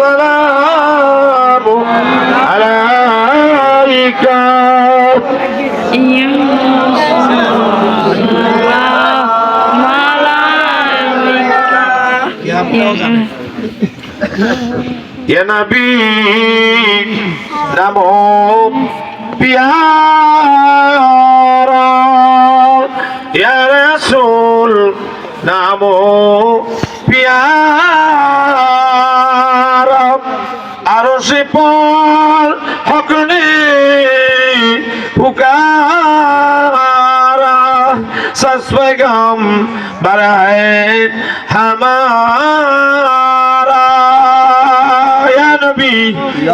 السلام عليك يا رسول الله ملائكة يا نبي نمو بيارا يا رسول نمو بيارا sauce পেগম বরায়ে হামারা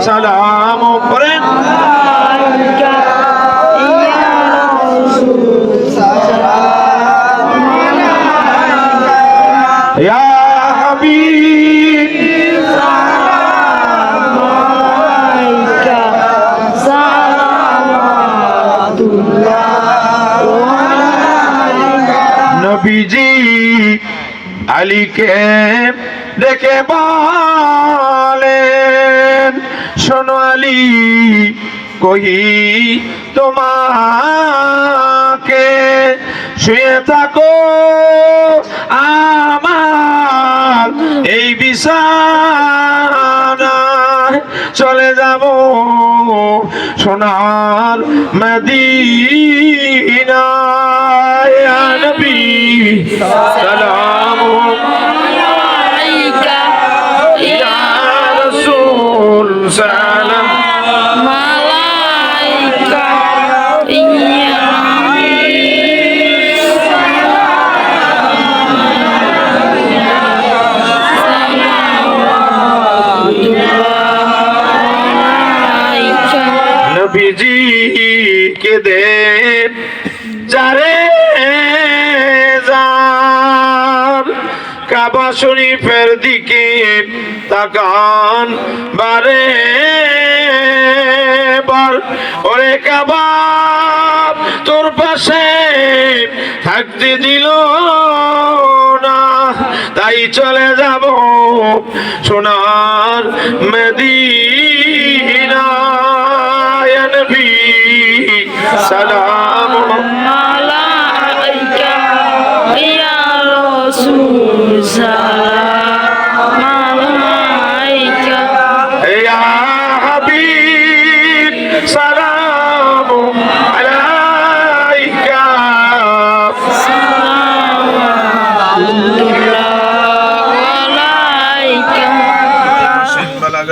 সালাম করেন হাবিব নবীজি আলীকে দেখে বলেন, শোনো আলী, কহি তোমাকে শুয়ে থাকো, আমার এই বিছানায় চলে যাব। সোনার নবী সালাম ইয়া রাসূল সালাম নবীজি কে যারে যার কাবা শরীফের দিকে তাকান, বারে বার। ওরে কাবা, তোর পাশে থাকতে দিল না, তাই চলে যাব সোনার মদিনা সালাম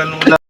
el